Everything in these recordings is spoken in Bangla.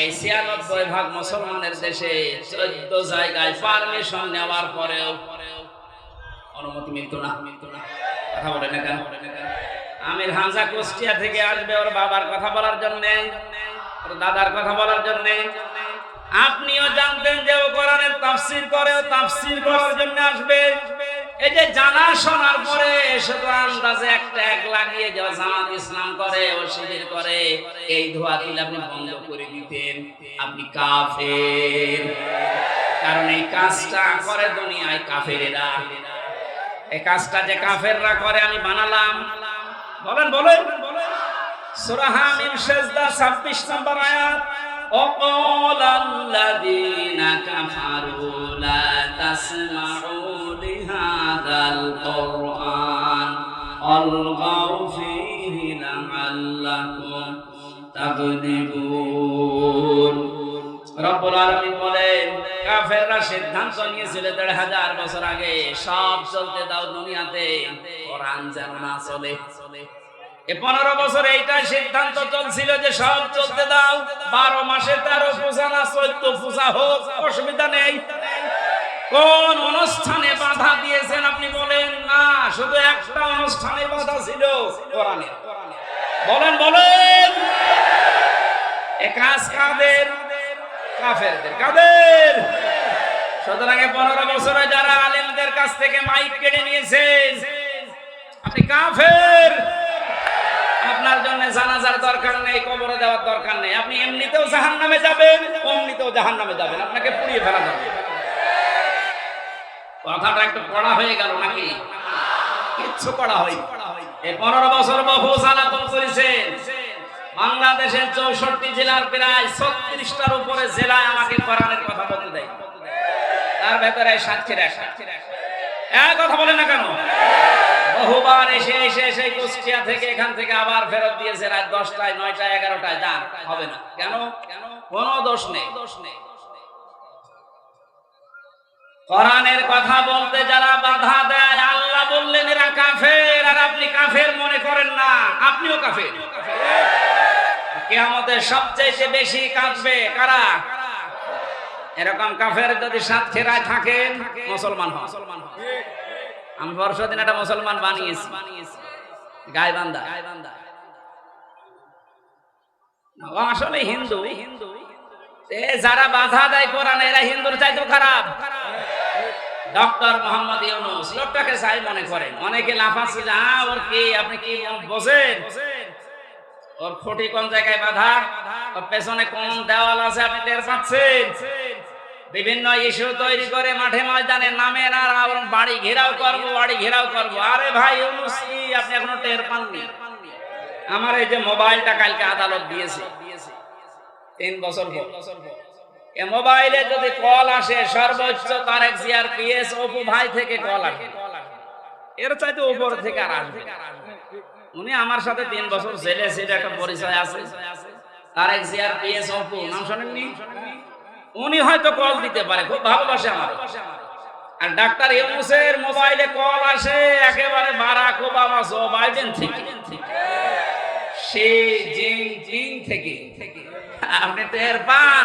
এই ছিয়ানব্বই ভাগ মুসলমানের দেশে চোদ্দ জায়গায় পারমিশন নেওয়ার পরেও অনুমতি মিলত না। মিলত না কথা বলে না আমির হামজা কুষ্টিয়া থেকে আসবে ওর বাবার কথা বলার জন্য, ওর দাদার কথা বলার জন্য। আপনিও জানতেন যে ও কোরআনের তাফসীর করে, ও তাফসীর করার জন্য আসবে। এই যে জানা শোনার পরে শুধু আন্দাজে একটা এক লাগিয়ে যে ও জামাত ইসলাম করে ও শিবির করে এই ধোয়া দিল আপনি বন্ধ করে দিতেন আপনি কাফের কারণ এই কাজটা করে দুনিয়ায় কাফেরেরা এই কাজটা যে কাফেররা করে আমি বানালাম বলেন বলেন সূরা হামিম সেজদা 26 নম্বর আয়াত وقال الذين كفروا لا تسمعوا لهذا القرآن والغوا فيه لعلكم تغلبون রব্বুল আলামিন বলেন কাফেররা সিদ্ধান্ত নিয়েছিল দেড় হাজার বছর আগে সব চলতে দাও দুনিয়াতে কোরআন যেন না চলে এ পনেরো বছর এইটা সিদ্ধান্ত চলছিল যে সব চলতে দাও বারো মাসে তেরো পূজা না চৈত্য পূজা হোক অসুবিধা নেই কোন অনুষ্ঠানে বাধা দিয়েছেন আপনি বলেন? না, শুধু একটা অনুষ্ঠানে বাধা ছিল বলেন বলেন। এ কাদের? কাফেরদের। কাদের? সুতরাং পনেরো বছরে যারা আলেমদের কাছ থেকে মাইক কেড়ে নিয়েছেন, আপনি কাফের? আপনার জন্য জানাজার দরকার নেই, কবরে দেওয়ার দরকার নেই। আপনি এমনিতেও জাহান নামে যাবেন, অমনিতেও জাহান নামে যাবেন। আপনাকে পুড়িয়ে ফেলা যাবে কথাটা একটু পড়া হয়ে গেল নাকি? কিচ্ছু পড়া হয় এই পনেরো বছর বহু জ্বালাতন করেছেন বাংলাদেশের চৌষট্টি জেলার প্রায় ছত্রিশটার উপরে জেলায় আমাকে কোরআনের কথা বলতে দেয়। তার ভেতরে সাক্ষীরা সাক্ষীরা এক কথা বলে না কেন? বহুবার এসে এসে এসে কুষ্টিয়া থেকে এখান থেকে আবার ফেরত দিয়েছে রাত দশটায়, নয়টায়, এগারোটায়। যান, হবে না। কেন? কেন কোনো দোষ নেই দোষ নেই। কোরআনের কথা বলতে যারা বাধা দেয়, আল্লাহ বললেন, এরা কাফের। আর আপনি কাফের মনে করেন না, আপনিও কাফের। কেয়ামতের সবচেয়ে বেশি কাঁদবে কারা? এরকম কাফের যদি সাতক্ষীরায় থাকেন, মুসলমান হন। আমি দিন একটা মুসলমান বানিয়েছি। গায়ে বান্দা ও, আসলে হিন্দু। হিন্দু যারা বাধা দেয় কোরআন, এরা হিন্দুর চাইতেও খারাপ। ডক্টর মোহাম্মদ ইউনুস, লোকটাকে চাই মনে করেন। অনেকে লাফাচ্ছে, যে হ্যাঁ ওর কি? আপনি কি বোঝেন? ওর খুঁটি কোন জায়গায় বাধা? ওর পেছনে কোন দেওয়াল আছে আপনি টের পাচ্ছেন? বিভিন্ন ইস্যু তৈরি করে মাঠে ময়দানে নামে না বাড়ি ঘেরাও করব, বাড়ি ঘেরাও করব। আরে ভাই, ইউনুস, কি আপনি এখনও টের পাননি? আমার এই যে মোবাইলটা কালকে আদালত দিয়েছে। তিন বছর পর। এ মোবাইলে যদি কল আসে, সর্বোচ্চ তারেক জিয়ার পিএস অপু ভাই থেকে কল আসে। এর চাইতে উপর থেকে আর আসবে উনি আমার সাথে তিন বছর জেলে ছিল, একটা পরিচয় আছে। তারেক জিয়ার পিএস অপু, নাম শোনেননি? উনি হয়তো কল দিতে পারে, খুব ভালোবাসে আমার আর ডাক্তার ইউনুসের মোবাইলে কল আসে, একেবারে বারাক ওবামা জো বাইডেন থেকে। সে জিং জিং থেকে। আপনি টের পান?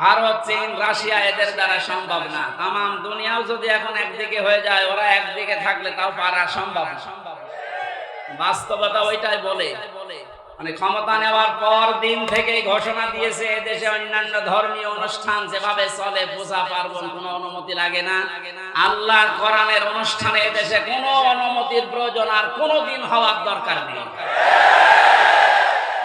ভারত, চীন, রাশিয়া এদের দ্বারা সম্ভব না। তাম দুনিয়াও যদি এখন একদিকে হয়ে যায়, ওরা একদিকে থাকলে তাও পারা সম্ভব বাস্তবতা ওইটাই বলে। মানে ক্ষমতা নেওয়ার পর দিন থেকে ঘোষণা দিয়েছে, এদেশে অন্যান্য ধর্মীয় অনুষ্ঠান যেভাবে চলে, পূজা, পার্বণ, কোনো অনুমতি লাগে না। আল্লাহ কোরআনের অনুষ্ঠানে এদেশে কোনো অনুমতির প্রয়োজন আর কোনো দিন হওয়ার দরকার নেই।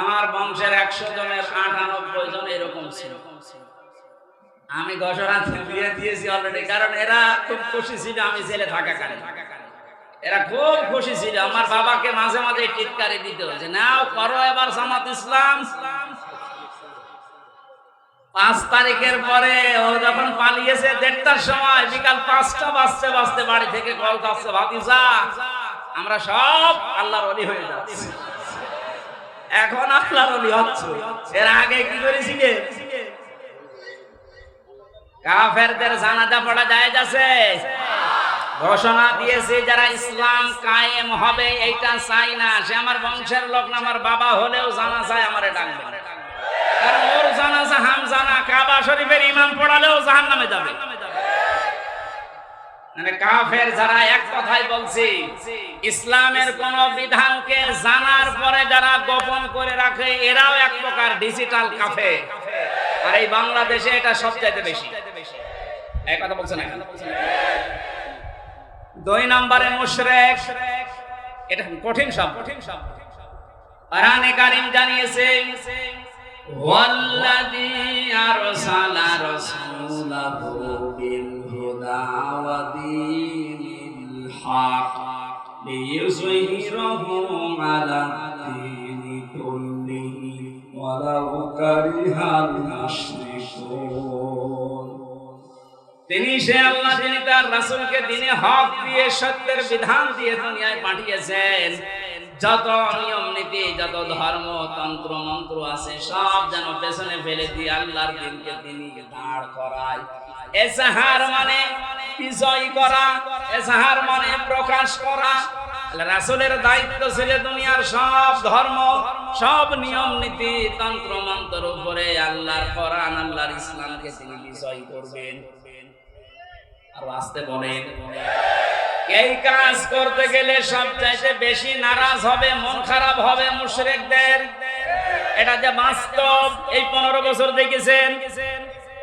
আমার বংশের একশো জনের আটানব্বই জন এরকম ছিল। আমি ঘোষণা দিয়ে দিয়েছি অলরেডি কারণ এরা খুব খুশি ছিল আমি ছেলে থাকাকালীন এরা খুব খুশি ছিল। আমার বাবাকে মাঝে মাঝে টিটকারি দিত যে, নাও, করো এবার জামাত ইসলাম। পাঁচ তারিখের পরে ও যখন পালিয়েছে দেড়টার সময়, বিকাল পাঁচটা বাজতে বাজতে বাড়ি থেকে কল যাচ্ছে ভাতিজা, আমরা সব আল্লাহর অলি হয়ে যাচ্ছি। এখন আল্লাহর অলি হচ্ছে এর আগে কি করেছিলে? কাফেরদের জানাজা পড়া যায় যাচ্ছে ঘোষণা দিয়েছে যারা ইসলাম কায়েম হবে, এইটা চাই না। সে আমার বংশের লোক না, আমার বাবা হলেও জানা চায় আমারে ডাকবে। কারণ ওর হাম জানা কাবা শরীফের ইমাম পড়ালেও জাহান নামে যাবে। মানে কাফের যারা এক কথাই বলছি, ইসলামের কোন বিধানকে জানার পরে যারা গোপন করে রাখে, এরাও এক প্রকার ডিজিটাল কাফে আর এই বাংলাদেশে এটা সবচাইতে বেশি। এই কথা বলছে না দুই নম্বরে মুশরেক। এটা কঠিন শব্দ কঠিন শব্দ কোরআনে কারীম জানিয়েছে والذي أرسل رسوله بالهدى ودين الحق ليظهره على الدين كله ولو كره المشركون তিনি সে আল্লাহ যিনি তার রাসূলকে দিনে হক দিয়ে সত্যের বিধান দিয়ে দুনিয়ায় পাঠিয়েছেন যত নিয়ম নীতি, যত ধর্ম, তন্ত্র, মন্ত্র আছে, সব যেন পেছনে ফেলে দিয়ে আল্লাহর দিনকে তিনি দাঁড় করায়। এসাহার মানে বিজয় করা এসাহার মানে প্রকাশ করা। রাসূলের দায়িত্ব ছিল দুনিয়ার সব ধর্ম, সব নিয়ম নীতি, তন্ত্র মন্ত্র উপরে আল্লাহর কোরআন, আল্লাহর ইসলামকে তিনি বিজয় করবেন। আর আসতে বলেন। এই কাজ করতে গেলে সবচাইতে বেশি নারাজ হবে, মন খারাপ হবে মুশরিকদের। এটা যে বাস্তব, এই পনেরো বছর দেখেছেন?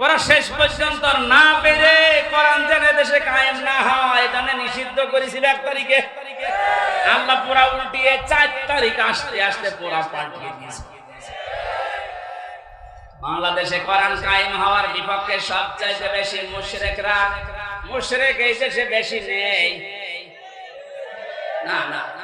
ওরা শেষ পর্যন্ত না পেরে কোরআন জেনে দেশে কায়েম না হয় এটা নিষিদ্ধ করেছিল এক তারিখে। আল্লাহ পুরা উল্টিয়ে চার তারিখ আসতে আসতে পুরা পাল্টিয়ে দিয়েছে। বাংলাদেশে কোরআন কায়েম হওয়ার বিপক্ষে সবচাইতে বেশি মুশরিকরা, মুশরিক এই দেশে বেশি নেই। না না